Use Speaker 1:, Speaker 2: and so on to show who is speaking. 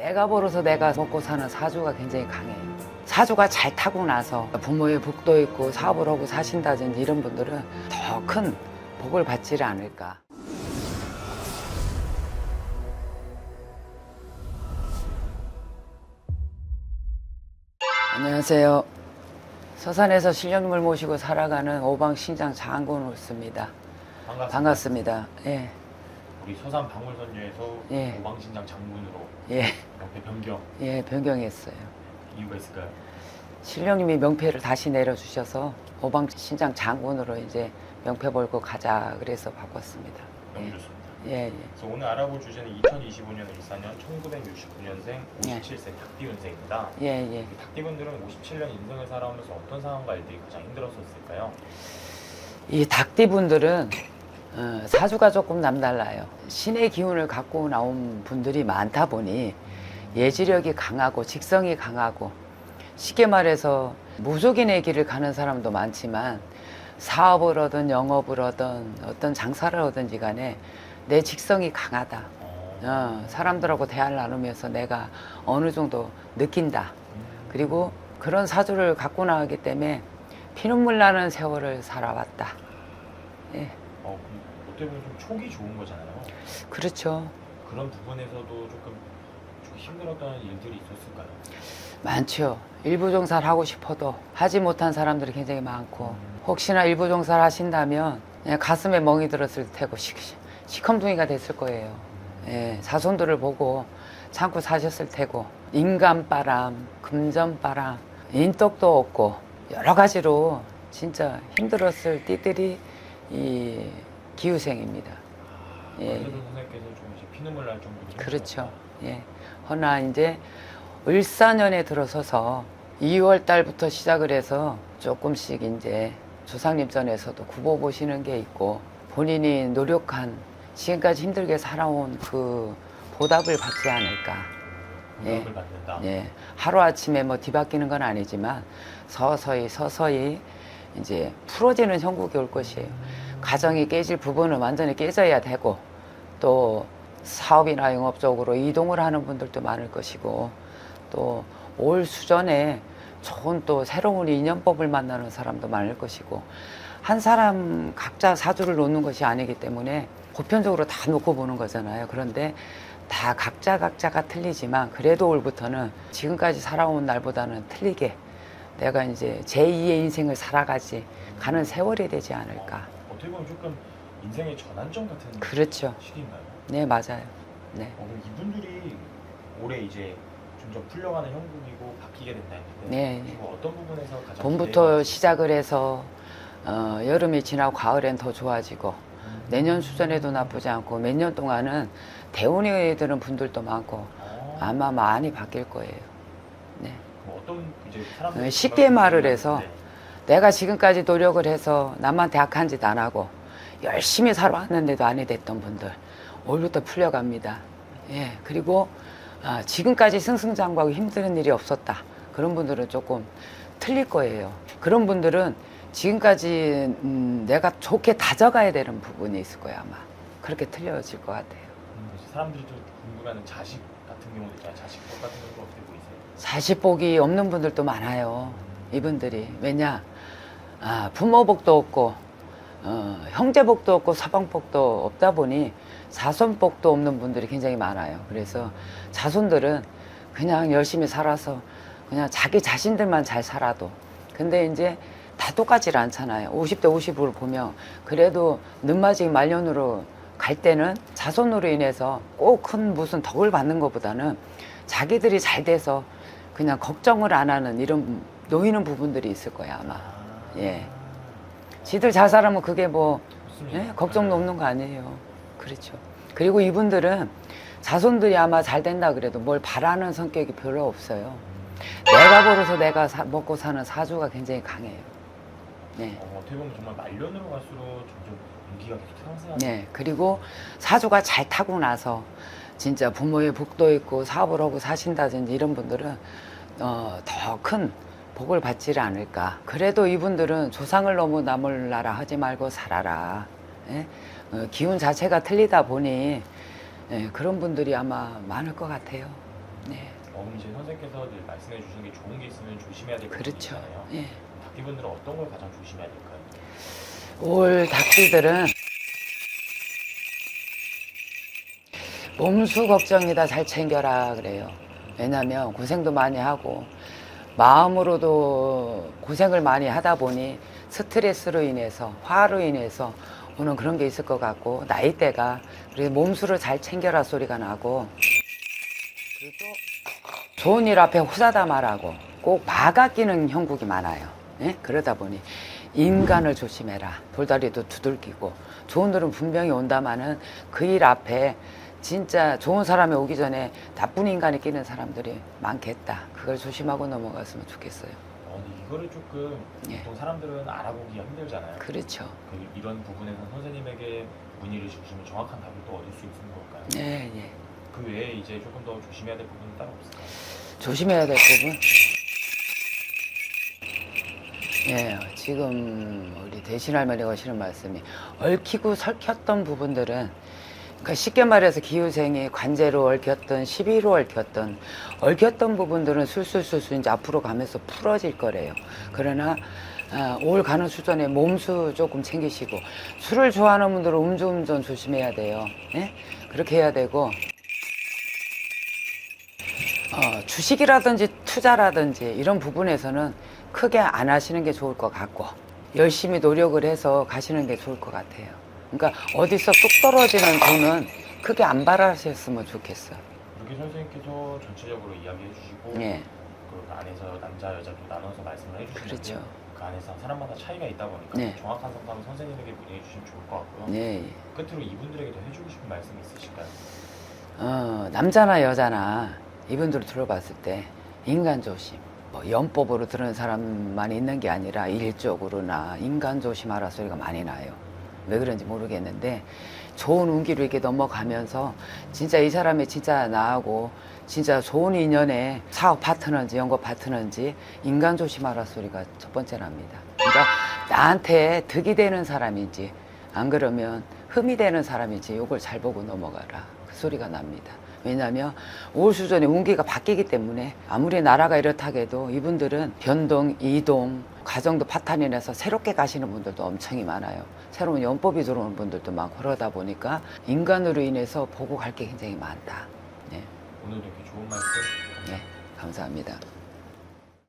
Speaker 1: 내가 벌어서 내가 먹고 사는 사주가 굉장히 강해요. 사주가 잘 타고 나서 부모의 복도 있고 사업을 하고 사신다든지 이런 분들은 더 큰 복을 받지를 않을까. 안녕하세요. 서산에서 신령님을 모시고 살아가는 오방신장 장군으로습니다
Speaker 2: 반갑습니다.
Speaker 1: 반갑습니다. 예,
Speaker 2: 우리 서산 방울선녀에서
Speaker 1: 예.
Speaker 2: 오방신장 장군으로
Speaker 1: 예,
Speaker 2: 명패 변경
Speaker 1: 예, 변경했어요.
Speaker 2: 이유가 있을까요?
Speaker 1: 신령님이 명패를 다시 내려주셔서 오방 신장 장군으로 이제 명패 벌고 가자 그래서 바꿨습니다.
Speaker 2: 너무
Speaker 1: 예,
Speaker 2: 좋습니다.
Speaker 1: 예, 예.
Speaker 2: 그래서 오늘 알아볼 주제는 2025년 일사년 1969년생
Speaker 1: 예.
Speaker 2: 57세 닭띠운세입니다.
Speaker 1: 예, 예.
Speaker 2: 이 닭띠분들은 57년 인생을 살아오면서 어떤 상황과 일들이 가장 힘들었었을까요?
Speaker 1: 이 닭띠분들은 어, 사주가 조금 남달라요. 신의 기운을 갖고 나온 분들이 많다 보니 예지력이 강하고 직성이 강하고 쉽게 말해서 무속인의 길을 가는 사람도 많지만 사업을 하든 영업을 하든 어떤 장사를 하든지 간에 내 직성이 강하다.
Speaker 2: 어,
Speaker 1: 어, 사람들하고 대화를 나누면서 내가 어느 정도 느낀다.
Speaker 2: 음,
Speaker 1: 그리고 그런 사주를 갖고 나가기 때문에 피눈물 나는 세월을 살아왔다. 예,
Speaker 2: 어, 어떻게 보면 좀 촉이 좋은 거잖아요.
Speaker 1: 그렇죠.
Speaker 2: 그런 부분에서도 조금 좀 힘들었던 일들이 있었을까요?
Speaker 1: 많죠. 일부 종사를 하고 싶어도 하지 못한 사람들이 굉장히 많고 혹시나 일부 종사를 하신다면 그냥 가슴에 멍이 들었을 테고 시, 시컴둥이가 됐을 거예요. 예, 자손들을 보고 참고 사셨을 테고 인간바람, 금전바람, 인덕도 없고 여러 가지로 진짜 힘들었을 띠들이 이 기후생입니다. 예.
Speaker 2: 예. 선생님께서 좀 이제 피눈물 날 정도로
Speaker 1: 그렇죠. 예. 허나 이제 을사년에 들어서서 2월 달부터 시작을 해서 조금씩 이제 조상님 전에서도 굽어 보시는 게 있고 본인이 노력한 지금까지 힘들게 살아온 그 보답을 받지 않을까. 예. 예. 하루 아침에 뭐 뒤바뀌는 건 아니지만 서서히 서서히 이제 풀어지는 형국이 올 것이에요. 가정이 깨질 부분은 완전히 깨져야 되고 또 사업이나 영업적으로 이동을 하는 분들도 많을 것이고 또 올 수전에 좋은 또 새로운 인연법을 만나는 사람도 많을 것이고 한 사람 각자 사주를 놓는 것이 아니기 때문에 보편적으로 다 놓고 보는 거잖아요. 그런데 다 각자 각자가 틀리지만 그래도 올부터는 지금까지 살아온 날보다는 틀리게 내가 이제 제2의 인생을 살아가지 가는 세월이 되지 않을까.
Speaker 2: 어, 어떻게 보면 조금 인생의 전환점 같은
Speaker 1: 그렇죠.
Speaker 2: 시기인가요?
Speaker 1: 네, 맞아요. 네.
Speaker 2: 어, 그럼 이분들이 올해 이제 점점 풀려가는 형국이고 바뀌게 된다 했는데
Speaker 1: 네.
Speaker 2: 어떤 부분에서 가장
Speaker 1: 봄부터 시작을 해서 어, 여름이 지나고 가을엔 더 좋아지고
Speaker 2: 기대가-
Speaker 1: 내년 수전에도 나쁘지 않고 몇 년 동안은 대운이 드는 분들도 많고
Speaker 2: 어,
Speaker 1: 아마 많이 바뀔 거예요. 네.
Speaker 2: 뭐 어떤 이제 사람들
Speaker 1: 어, 쉽게 말을 해서 내가 지금까지 노력을 해서 남한테 악한 짓 안 하고 열심히 살아왔는데도 아니 됐던 분들 올부터 풀려갑니다. 예 그리고 아, 지금까지 승승장구하고 힘든 일이 없었다 그런 분들은 조금 틀릴 거예요. 그런 분들은 지금까지 음, 내가 좋게 다져가야 되는 부분이 있을 거예요 아마 그렇게 틀려질 것 같아요.
Speaker 2: 음, 사람들이 좀 궁금해하는 자식 같은 경우도 있잖아요. 자식법 같은 경우 어떻게 보이세요?
Speaker 1: 자식 복이 없는 분들도 많아요. 이분들이 왜냐 아, 부모복도 없고 어, 형제복도 없고 사방복도 없다 보니 자손복도 없는 분들이 굉장히 많아요. 그래서 자손들은 그냥 열심히 살아서 그냥 자기 자신들만 잘 살아도 근데 이제 다 똑같질 않잖아요. 50대 50을 보면 그래도 늦맞이 말년으로 갈 때는 자손으로 인해서 꼭 큰 무슨 덕을 받는 것보다는 자기들이 잘 돼서 그냥 걱정을 안 하는 이런 놓이는 부분들이 있을 거야 아마. 예. 지들 잘 살아면 그게 뭐. 예? 걱정도 없는 거 아니에요. 그렇죠. 그리고 이분들은 자손들이 아마 잘 된다 그래도 뭘 바라는 성격이 별로 없어요. 내가 벌어서 내가 사- 먹고 사는 사주가 굉장히 강해요. 네.
Speaker 2: 어, 어떻게 보면 정말 말년으로 갈수록 점점 운기가 계속 상승하는
Speaker 1: 네. 그리고 사주가 잘 타고 나서 진짜 부모의 복도 있고 사업을 하고 사신다든지 이런 분들은 어, 더큰 복을 받지를 않을까. 그래도 이분들은 조상을 너무 나몰라라 하지 말고 살아라. 예? 어, 기운 자체가 틀리다 보니 예, 그런 분들이 아마 많을 것 같아요. 네,
Speaker 2: 어, 이제 선생님께서 늘 말씀해 주신 게 좋은 게 있으면 조심해야 될
Speaker 1: 그렇죠.
Speaker 2: 있잖아요.
Speaker 1: 예.
Speaker 2: 닭띠분들은 어떤 걸 가장 조심해야 될까요?
Speaker 1: 올 닭띠들은 몸수 걱정이다 잘 챙겨라 그래요. 왜냐면 고생도 많이 하고 마음으로도 고생을 많이 하다 보니 스트레스로 인해서 화로 인해서 오는 그런 게 있을 것 같고 나이대가 그래서 몸수를 잘 챙겨라 소리가 나고 그리고 또 좋은 일 앞에 호사다 말하고 꼭 마가 끼는 형국이 많아요. 예? 그러다 보니 인간을 조심해라. 돌다리도 두들기고 좋은 일은 분명히 온다마는 그 일 앞에 진짜 좋은 사람이 오기 전에 나쁜 인간이 끼는 사람들이 많겠다. 그걸 조심하고 넘어갔으면 좋겠어요.
Speaker 2: 어, 근데 이거를 조금
Speaker 1: 예.
Speaker 2: 보통 사람들은 알아보기가 힘들잖아요.
Speaker 1: 그렇죠.
Speaker 2: 그 이런 부분에서 선생님에게 문의를 주시면 정확한 답을 또 얻을 수 있는 걸까요?
Speaker 1: 예, 예.
Speaker 2: 그 외에 이제 조금 더 조심해야 될 부분은 따로 없을까요?
Speaker 1: 조심해야 될 부분. 예, 지금 우리 대신 할머니가 하시는 말씀이 얽히고 설켰던 부분들은 그러니까 쉽게 말해서 기후생이 관제로 얽혔던 시비로 얽혔던 얽혔던 부분들은 술술술술 이제 앞으로 가면서 풀어질 거래요. 그러나 아, 올 가는 수전에 몸수 조금 챙기시고 술을 좋아하는 분들은 음주운전 조심해야 돼요. 예? 그렇게 해야 되고 어, 주식이라든지 투자라든지 이런 부분에서는 크게 안 하시는 게 좋을 것 같고 열심히 노력을 해서 가시는 게 좋을 것 같아요. 그러니까 어디서 뚝 떨어지는 돈은 크게 안 바라셨으면 좋겠어요.
Speaker 2: 이렇게 선생님께서 전체적으로 이야기해 주시고
Speaker 1: 예,
Speaker 2: 그 안에서 남자 여자 좀 나눠서 말씀을 해주시는데
Speaker 1: 그렇죠.
Speaker 2: 그 안에서 사람마다 차이가 있다 보니까
Speaker 1: 네.
Speaker 2: 정확한 성감은 선생님에게 문의해 주시면 좋을 것 같고요.
Speaker 1: 예, 예.
Speaker 2: 끝으로 이분들에게 더 해주고 싶은 말씀이 있으실까요?
Speaker 1: 어, 남자나 여자나 이분들 들어봤을 때 인간 조심. 뭐 연법으로 들은 사람만 있는 게 아니라 일적으로나 인간 조심하라 소리가 많이 나요. 왜 그런지 모르겠는데 좋은 운기로 이렇게 넘어가면서 진짜 이 사람이 진짜 나하고 진짜 좋은 인연에 사업 파트너인지 연구 파트너인지 인간 조심하라 소리가 첫 번째랍니다. 그러니까 나한테 득이 되는 사람인지 안 그러면 흠이 되는 사람인지 이걸 잘 보고 넘어가라 그 소리가 납니다. 왜냐하면 올 수전에 운기가 바뀌기 때문에 아무리 나라가 이렇다 해도 이분들은 변동, 이동, 가정도 파탄이 나서 새롭게 가시는 분들도 엄청이 많아요. 새로운 연법이 들어오는 분들도 많고 그러다 보니까 인간으로 인해서 보고 갈 게 굉장히 많다. 네,
Speaker 2: 오늘도 이렇게 좋은 말씀
Speaker 1: 네, 감사합니다.